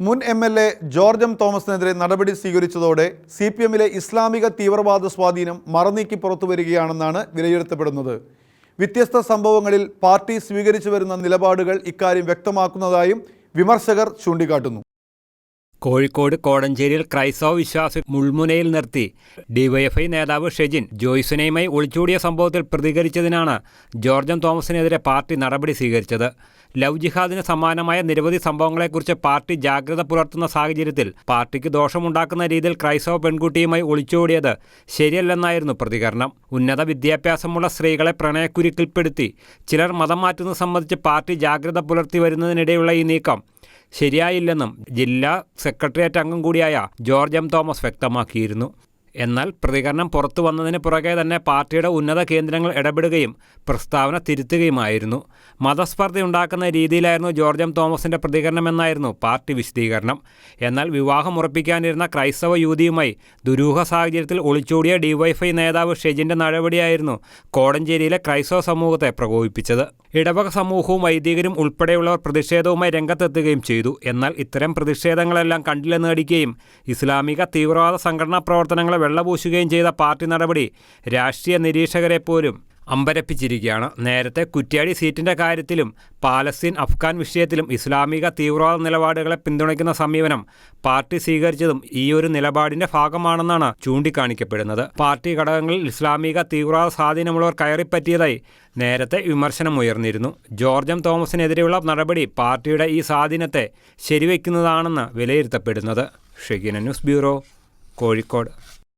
മുൻ M L A George M തോമസിനെതിരെ നടപടി സ്വീകരിച്ചതോടെ C P എമ്മിലെ ഇസ്ലാമിക തീവ്രവാദ സ്വാധീനം മറനീക്കി പുറത്തു വരികയാണെന്നാണ് വിലയിരുത്തപ്പെടുന്നത്. വ്യത്യസ്ത സംഭവങ്ങളിൽ പാർട്ടി സ്വീകരിച്ചു വരുന്ന നിലപാടുകൾ ഇക്കാര്യം വ്യക്തമാക്കുന്നതായും വിമർശകർ ചൂണ്ടിക്കാട്ടുന്നു. കോഴിക്കോട് കോടഞ്ചേരിയിൽ ക്രൈസ്തവ വിശ്വാസി മുൾമുനയിൽ നിർത്തി. ഡിവൈഎഫ്ഐ നേതാവ് ഷെജിൻ ജോയ്സിനെയുമായി ഒളിച്ചോടിയ സംഭവത്തിൽ പ്രതികരിച്ചതിനാണ് ജോർജൻ തോമസിനെതിരെ പാർട്ടി നടപടി സ്വീകരിച്ചത്. ലവ് ജിഹാദിന് സമാനമായ നിരവധി സംഭവങ്ങളെക്കുറിച്ച് പാർട്ടി ജാഗ്രത പുലർത്തുന്ന സാഹചര്യത്തിൽ പാർട്ടിക്ക് ദോഷമുണ്ടാക്കുന്ന രീതിയിൽ ക്രൈസ്തവ പെൺകുട്ടിയുമായി ഒളിച്ചോടിയത് ശരിയല്ലെന്നായിരുന്നു പ്രതികരണം. ഉന്നത വിദ്യാഭ്യാസമുള്ള സ്ത്രീകളെ പ്രണയക്കുരുക്കിൽപ്പെടുത്തി. ചിലർ മതം മാറ്റുന്നത് സംബന്ധിച്ച് പാർട്ടി ജാഗ്രത പുലർത്തി വരുന്നതിനിടെയുള്ള ഈ നീക്കം ശരിയായില്ലെന്നും ജില്ലാ സെക്രട്ടേറിയറ്റ് അംഗം കൂടിയായ ജോർജ് എം തോമസ് വ്യക്തമാക്കിയിരുന്നു. എന്നാൽ പ്രതികരണം പുറത്തു വന്നതിന് പുറകെ തന്നെ പാർട്ടിയുടെ ഉന്നത കേന്ദ്രങ്ങൾ ഇടപെടുകയും പ്രസ്താവന തിരുത്തുകയുമായിരുന്നു. മതസ്പർദ്ധയുണ്ടാക്കുന്ന രീതിയിലായിരുന്നു ജോർജ് എം തോമസിന്റെ പ്രതികരണമെന്നായിരുന്നു പാർട്ടി വിശദീകരണം. എന്നാൽ വിവാഹം ഉറപ്പിക്കാനിരുന്ന ക്രൈസ്തവ യുവതിയുമായി ദുരൂഹ സാഹചര്യത്തിൽ ഒളിച്ചോടിയ ഡിവൈഫൈ നേതാവ് ഷെജിന്റെ നടപടിയായിരുന്നു കോടഞ്ചേരിയിലെ ക്രൈസ്തവ സമൂഹത്തെ പ്രകോപിപ്പിച്ചത്. ഇടവക സമൂഹവും വൈദികരും ഉൾപ്പെടെയുള്ളവർ പ്രതിഷേധവുമായി രംഗത്തെത്തുകയും ചെയ്തു. എന്നാൽ ഇത്തരം പ്രതിഷേധങ്ങളെല്ലാം കണ്ടില്ലെന്ന് നടിക്കുകയും ഇസ്ലാമിക തീവ്രവാദ സംഘടനാ പ്രവർത്തനങ്ങളെ വെള്ളപൂശുകയും ചെയ്ത പാർട്ടി നടപടി രാഷ്ട്രീയ നിരീക്ഷകരെ പോലും അമ്പരപ്പിച്ചിരിക്കുകയാണ്. നേരത്തെ കുറ്റ്യാടി സീറ്റിന്റെ കാര്യത്തിലും പാലസ്തീൻ അഫ്ഗാൻ വിഷയത്തിലും ഇസ്ലാമിക തീവ്രവാദ നിലപാടുകളെ പിന്തുണയ്ക്കുന്ന സമീപനം പാർട്ടി സ്വീകരിച്ചതും ഈ ഒരു നിലപാടിന്റെ ഭാഗമാണെന്നാണ് ചൂണ്ടിക്കാണിക്കപ്പെടുന്നത്. പാർട്ടി ഘടകങ്ങളിൽ ഇസ്ലാമിക തീവ്രവാദ സ്വാധീനമുള്ളവർ കയറിപ്പറ്റിയതായി നേരത്തെ വിമർശനം ഉയർന്നിരുന്നു. എം. തോമസിനെതിരെയുള്ള നടപടി പാർട്ടിയുടെ ഈ സ്വാധീനത്തെ ശരിവയ്ക്കുന്നതാണെന്ന് വിലയിരുത്തപ്പെടുന്നത്. Shegina news bureau Kozhikode.